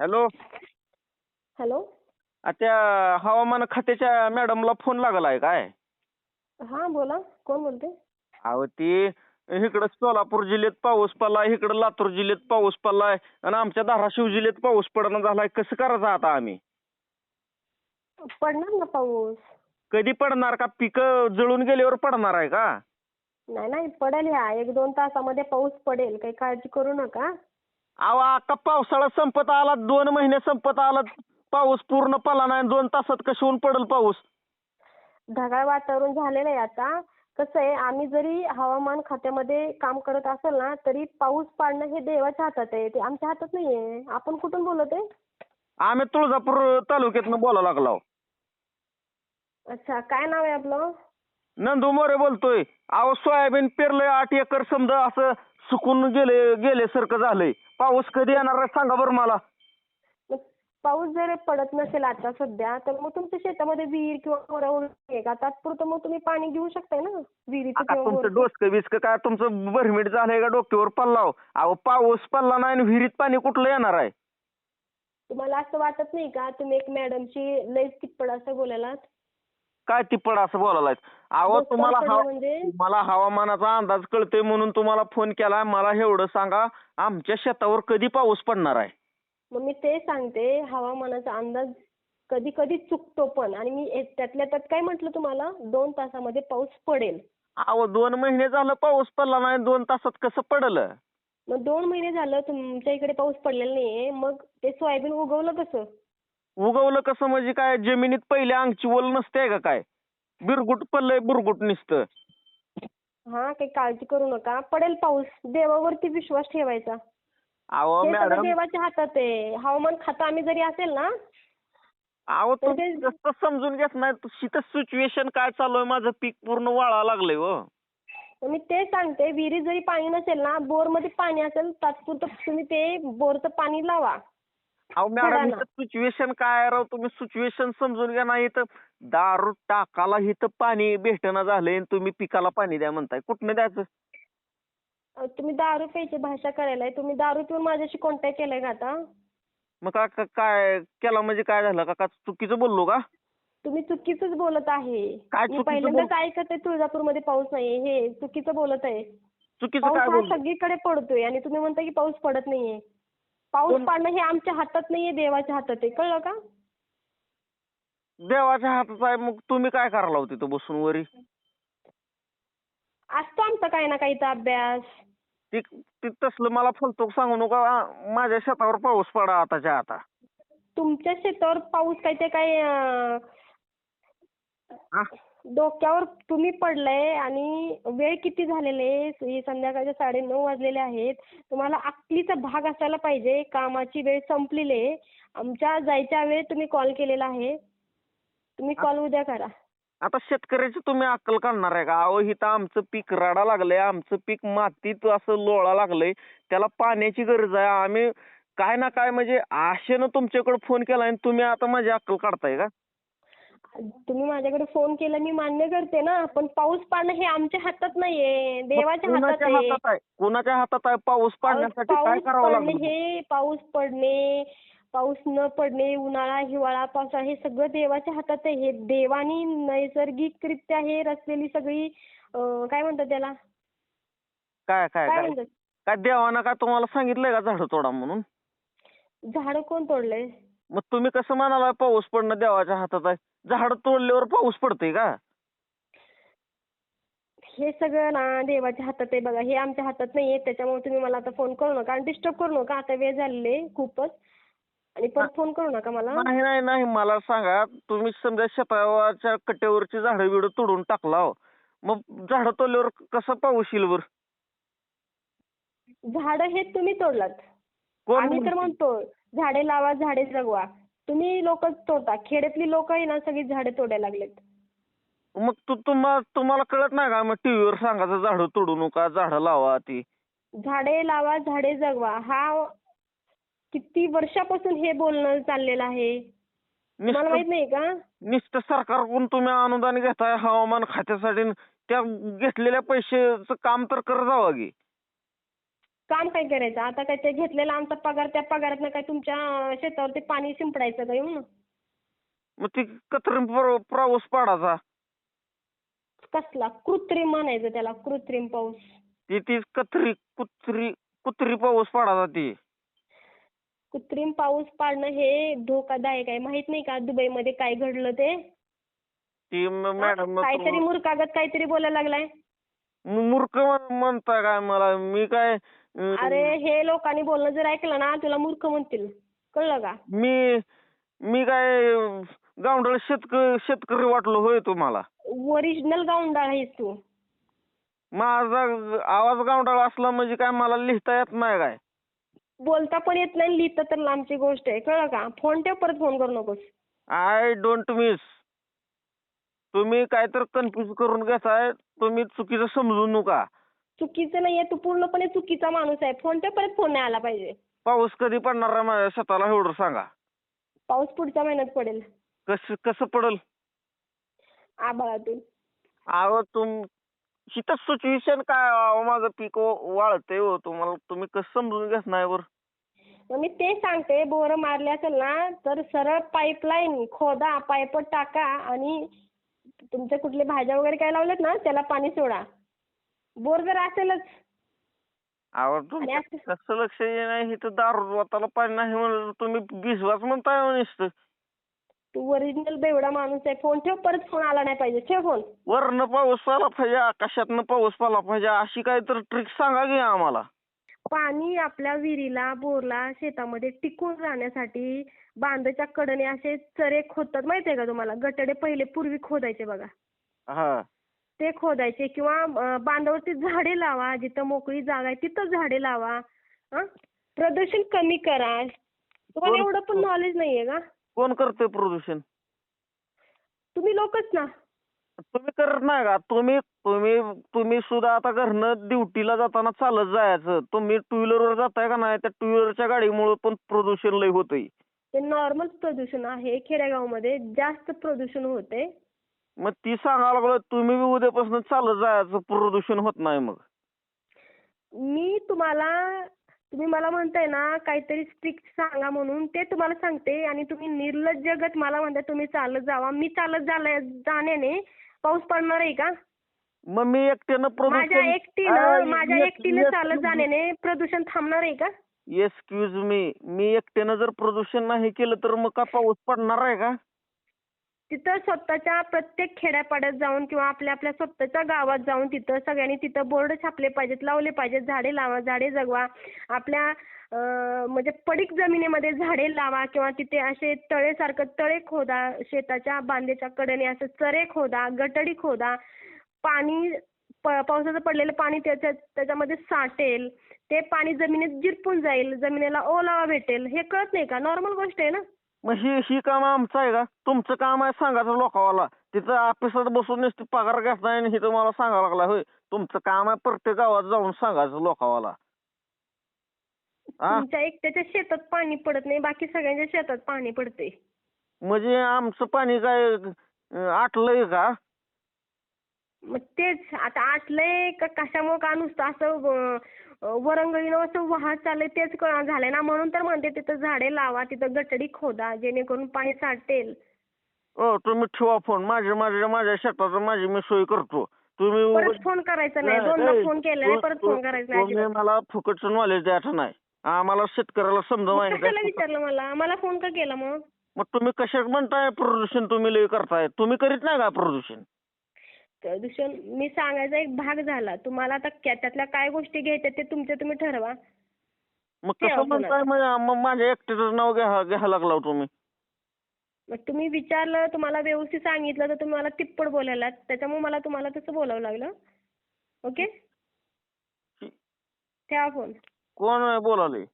Hello? Hello? आ, त्या हवामान खात्याच्या मॅडमला फोन लागला आहे काय? हां बोला. कोण बोलते? अहो ती इकडं सोलापूर जिल्ह्यात पाऊस पडलाय इकडं लातूर जिल्ह्यात पाऊस पडलाय आणि आमच्या धाराशिव जिल्ह्यात पाऊस पडणं झालाय. कसं करायचं आता आम्ही? पडणार ना पाऊस. कधी पडणार का? पिकं जळून गेल्यावर पडणार आहे का? नाही नाही पडेल ह्या एक दोन तासामध्ये पाऊस पडेल. काही काळजी करू नका. अहो आता पावसाळा संपत आला दोन महिने संपत आला पाऊस पूर्ण पडला नाही दोन तासात कशी होऊन पडेल पाऊस? ढगाळ वातावरण झालेलं आहे आता. कसं आहे आम्ही जरी हवामान खात्यामध्ये काम करत असेल ना तरी पाऊस पाडणं हे देवाच्या हातात आहे ते आमच्या हातात नाही आहे. आपण कुठून बोलत आहे? आम्ही तुळजापूर तालुक्यातनं बोला लागलो. अच्छा काय नाव आहे आपलं? नंदू मोरे बोलतोय अहो सोयाबीन पेरलंय आठ एकर समजा असं सुकून गेले गेल्यासारखं झालंय. पाऊस कधी येणार आहे सांगा बरं मला. मग पाऊस जर पडत नसेल आता सध्या तर मग तुमच्या शेतामध्ये विहीर किंवा बोरा वगैरे आहे का? तात्पुरतं मग तुम्ही पाणी घेऊ शकताय ना? विहिरीचं आता किंवा तुमचं बोरचं. डोसकं बिस्क काय तुमचं भरमीट झालंय का डोक्यावर पडलाव अहो पाऊस पडला नाही आणि विहिरीत पाणी कुठलं येणार आहे? तुम्हाला असं वाटत नाही का? तुम्ही एक मॅडमची लयच कितपड असं बोलायलात? काय तिप्पड असं बोलायलाय अहो तुम्हाला पडलं हवा म्हणजे? तुम्हाला हवामानाचा अंदाज कळतोय म्हणून तुम्हाला फोन केला. मला एवढं सांगा आमच्या शेतावर कधी पाऊस पडणार आहे? मग मी ते सांगते हवामानाचा अंदाज कधी कधी चुकतो पण. आणि मी त्यातल्या त्यात काय म्हटलं तुम्हाला? दोन तासामध्ये पाऊस पडेल. अहो दोन महिने झालं पाऊस पडला नाही दोन तासात कसं पडलं? मग दोन महिने झालं तुमच्या इकडे पाऊस पडलेला नाहीये. मग ते सोयाबीन उगवलं कसं? उगवलं कसं म्हणजे काय? जमिनीत पहिल्या अंगची वल नसते का काय? बिरगुट पडलंय बुरगुट नुसतं. हा काही काळजी करू नका. पडेल पाऊस. देवावरती विश्वास ठेवायचा. अहो हे सगळं मॅडम. देवाच्या हातात आहे. हवामान खातं आम्ही जरी असेल ना अहो तर तुम्ही ते- जास्त समजून घेत नाही. तिथं सिच्युएशन काय चालू आहे? माझं पीक पूर्ण वाळा लागलंय हो. मी ते सांगते. विहिरीत जरी पाणी नसेल ना बोरमध्ये पाणी असेल तात्पुरतं तुम्ही ते बोरचं पाणी लावा. अहो मॅडम. इथं सिच्युएशन काय आहे राव? तुम्ही सिच्युएशन समजून घ्या नाही इथं. दारू टाकाला इथं पाणी भेटणं झालंय आणि तुम्ही पिकाला पाणी द्या म्हणताय. कुठनं द्यायचं? अहो, तुम्ही दारू प्यायची भाषा करायलाय. तुम्ही दारू पिऊन माझ्याशी कॉन्टॅक्ट केलाय का आता? मग का का- काय केला म्हणजे काय झालं? का का चुकीचं बोललो का? तुम्ही चुकीचंच बोलत आहे. काय मी चुकीचं पहिल्यांदाच ऐकत आहे तुळजापूरमध्ये पाऊस नाहीये. हे चुकीचं बोलत आहे. चुकीचं पाऊस काय हा बोललो? सगळीकडे पडतोय आणि तुम्ही म्हणता की पाऊस पडत नाहीये. पाऊस पाडणं हे आमच्या हातात नाहीये देवाच्या हातात आहे. कळलं का? देवाच्या हातात आहे मग तुम्ही काय करायला होते तिथं बसून वरी? असतो आमचा काही ना काही तर अभ्यास. ती ती तसलं मला फलतूक सांगू नका आ, माझ्या शेतावर पाऊस पडा आताच्या आता. तुमच्या शेतावर पाऊस काय ते काय अं? डोक्यावर तुम्ही पडलाय आणि वेळ किती झालेले आहे? हे संध्याकाळचे साडेनऊ वाजलेले आहेत. तुम्हाला अक्कलीचा भाग असायला पाहिजे. कामाची वेळ संपलेली आहे. आमच्या जायच्या वेळेत तुम्ही कॉल केलेला आहे. तुम्ही कॉल उद्या करा. आता शेतकऱ्याची तुम्ही अक्कल काढणार आहे का? अहो इथं आमचं पीक रडा लागलंय. आमचं पीक मातीत असं लोळा लागलंय. त्याला पाण्याची गरज आहे. आम्ही काय ना काय म्हणजे आशेनं तुमच्याकडे फोन केलाय आणि तुम्ही आता माझी अक्कल काढताय का? तुम्ही माझ्याकडे फोन केला मी मान्य करते ना. पण पाऊस पाडणं हे आमच्या हातात नाहीये. देवाच्या हातात कुणाच्या आहे. हातात आहे? कुणाच्या हातात आहे पाऊस पाडण्यासाठी काय पाऊस करावं पडणे लागलं? हे पाऊस पडणे पाऊस न पडणे उन्हाळा हिवाळा पावसाळा हे सगळं देवाच्या हातात आहे. हे देवानी नैसर्गिकरित्या हे रचलेली सगळी अं, काय म्हणतात त्याला? काय काय काय काय? म्हणतात? काय देवानं काय तुम्हाला सांगितलंय का झाडं तोडा म्हणून? झाडं कोण तोडलंय? मग तुम्ही कसं म्हणाला पाऊस पडणं देवाच्या हातात आहे? झाड तोडल्यावर पाऊस पडतंय का? हे सगळं ना देवाच्या हातात आहे बघा. हे आमच्या हातात नाहीये. त्याच्यामुळे तुम्ही मला आता फोन करू नका. आणि डिस्टर्ब करू नका. आता वेळ झालेली खूपच. आणि परत फोन करू नका मला. नाही नाही नाही. मला सांगा तुम्ही समजा शेताच्या कट्ट्यावरची झाडं बिडं तोडून टाकला हो. मग झाडं तोडल्यावर कसं पाऊस येईल बरं? झाडं हे तुम्ही तोडलात. कोण आम्ही तर? म्हणतो झाडे लावा झाडे जगवा. तुम्ही लोक तोडता. खेड्यातली लोक आहे ना सगळी झाडे तोडायला लागलेत. मग तू तुम्हा तुम्हाला कळत नाही का? मग टीव्हीवर सांगायचं झाडं तोडू नका झाडं लावा ती. झाडे लावा झाडे जगवा. हा किती वर्षापासून हे बोलणं चाललेलं आहे? मला माहीत नाही का? नुसतं सरकारकडून तुम्ही अनुदान घेताय हवामान खात्यासाठी त्या घेतलेल्या पैशाचं काम तर करत जावं की. काम काय करायचं? आता काय ते घेतलेला आमचा पगार त्या पगारातनं काय तुमच्या शेतावरती पाणी शिंपडायचं का येऊन? मग ती कृत्रिम पाऊस पडायचा. कसला? कृत्रिम म्हणायचं त्याला कृत्रिम पाऊस. ती ती कत्री कुत्री कुत्री पाऊस पडायचा ती. कृत्रिम पाऊस पाडणं हे धोकादायक आहे. माहीत नाही का दुबईमध्ये काय घडलं ते? ती म-? मॅडम काहीतरी मूर्खागत काहीतरी बोलायला लागलाय. मूर्ख म्हण- म्हणताय काय मला? मी काय अरे हे लोकांनी बोलणं जर ऐकलं ना तुला मूर्ख म्हणतील. कळलं का? मी मी काय गावंडळ शेतक शेतकरी वाटलो होय तुम्हाला. ओरिजिनल गावंडाळ आहेस तू. माझा आवाज गावंडळ असला म्हणजे काय मला लिहिता येत नाही काय? बोलता पण येत नाही लिहिता तर लांबची गोष्ट आहे. कळलं का? फोन ठेव परत फोन करू नकोस. आय डोंट मिस तुम्ही काय तर कन्फ्युज करून घेताय तुम्ही चुकीचं समजू नका. चुकीचं नाहीये तू पूर्णपणे चुकीचा माणूस आहे. फोन ठेव परत फोन नाही आला पाहिजे. पाऊस कधी पडणार आहे माझ्या शेताला एवढं सांगा. पाऊस पुढच्या महिन्यात पडेल. कसं कसं पडल? आभाळातून. अहो तुम हिथं सिच्युएशन काय अहो माझं पीक वाळतंय हो तुम्हाला तुम्ही कसं समजून घेत नाही बरं? मग मी ते सांगते बोर मारले असेल ना तर सरळ पाईपलाईन खोदा पाईप टाका आणि तुमच्या कुठले भाज्या वगैरे काय लावल्यात ना त्याला पाणी सोडा. बोर जर असेलच. अहो आणि असं कसं लक्ष नाही इथं दारू वाताला पाणी नाही म्हणलं तुम्ही विश्वास म्हणताय हो नुसतं. तू ओरिजिनल बेवडा माणूस आहे. फोन ठेव परत फोन आला नाही पाहिजे. ठेव फोन. वरनं पाऊस आला पाहिजे आकाशातनं पाऊस आला पाहिजे अशी काही तर ट्रिक सांगा की आम्हाला. पाणी आपल्या विहिरीला बोरला शेतामध्ये टिकून राहण्यासाठी बांधाच्या कडेने असे चरे खोदतात. माहितीये का तुम्हाला? गटडे पहिले पूर्वी खोदायचे बघा. हा. ते खोदायचे किंवा बांधावरती झाडे लावा जिथं मोकळी जागा आहे तिथं झाडे लावा हं? प्रदूषण कमी करा तुम्हाला कोण- एवढं पण नॉलेज नाहीये का? कोण करतंय प्रदूषण? तुम्ही लोकच ना. तुम्ही करत नाही का? तुम्ही तुम्ही तुम्ही सुद्धा आता घरनं ड्युटीला जाताना चालत जायचं. तुम्ही टू व्हीलरवर जाताय का नाही? त्या टू व्हीलरच्या गाडीमुळे पण प्रदूषण लय होतंय. ते नॉर्मल प्रदूषण आहे खेडेगावमध्ये. जास्त प्रदूषण होते मग ती सांगायला लागलो तुम्ही बी उद्यापासून चालत जायचं प्रदूषण होत नाही मग. मी तुम्हाला तुम्ही मला म्हणताय ना काहीतरी स्ट्रिक्ट सांगा म्हणून ते तुम्हाला सांगते आणि तुम्ही निर्लज्जगत मला म्हणताय तुम्ही चालत जावा. मी चालत झाल्या जाण्याने पाऊस पडणार आहे का? मग मी एकट्यानं माझ्या प्रदूषण एकटीनं माझ्या एकटीनं चालत जाण्याने प्रदूषण थांबणार आहे का? एक्सक्यूज मी मी एकट्यानं जर प्रदूषण नाही केलं तर मग का पाऊस पडणार आहे का? तिथं स्वतःच्या प्रत्येक खेड्यापाड्यात जाऊन किंवा आपल्या आपल्या स्वतःच्या गावात जाऊन तिथं सगळ्यांनी तिथं बोर्ड छापले पाहिजेत लावले पाहिजेत झाडे लावा झाडे जगवा. आपल्या म्हणजे पडीक जमिनीमध्ये झाडे लावा किंवा तिथे असे तळेसारखं तळे खोदा शेताच्या बांधेच्या कडेने असं चरे खोदा गटडी खोदा. पाणी प- पावसाचं पडलेलं पाणी त्याच्यात त्याच्यामध्ये साठेल. ते पाणी जमिनीत जिरपून जाईल जमिनीला ओलावा भेटेल. हे कळत नाही का? नॉर्मल गोष्ट आहे ना? मग ही ही काम आमचं आहे का? तुमचं काम आहे सांगायचं लोकावाला. तिथं ऑफिसात बसून नुसती पगार घेताय आणि हे तुम्हाला सांगायला लागला होय. तुमचं काम आहे प्रत्येक गावात जाऊन सांगायचं लोकावाला. हा तुमच्या एकट्याच्या शेतात पाणी पडत नाही बाकी सगळ्यांच्या शेतात पाणी पडते म्हणजे आमचं पाणी काय अं, आटलंय का? मग तेच आता आटलंय का कशामुळे का नुसतं असं अं, वरंगळीनं असं वाहत चाललंय तेच कळना झालंय ना. म्हणून तर म्हणते तिथं झाडे लावा तिथं गटडी खोदा जेणेकरून पाणी साठेल. हो तुम्ही ठेवा फोन. माझ्या माझ्या माझ्या शेताचं माझी मी सोय करतो. तुम्ही परत उगाच- फोन करायचा नाही. दोनदा नाही. फोन केला नाही तु- परत तु- फोन करायचा नाही तुम्ही अजिबात. मला फुकटचं नॉलेज द्यायचं नाही. आम्हाला शेतकऱ्याला मग माहिती कशाला आहे. विचारलं मला? मला फोन का केला मग? मग तुम्ही कशात म्हणताय प्रदूषण तुम्ही लय करताय? तुम्ही करीत नाही का प्रदूषण? प्रदूषण मी सांगायचा एक भाग झाला. तुम्हाला आता त्यातल्या काय गोष्टी घ्यायच्या ते तुमच्या तुम्ही ठरवा. मग कसं म्हणताय? मग माझ्या एकट्याचं नाव घ्या घ्यायला लागला हो तुम्ही. मग तुम्ही विचारलं तुम्हाला व्यवस्थित सांगितलं तर तुम्ही मला तिप्पट बोलायला त्याच्यामुळे मला तुम्हाला तसं बोलावं लागलं. ओके? ठेवा फोन. कोण बोलाले?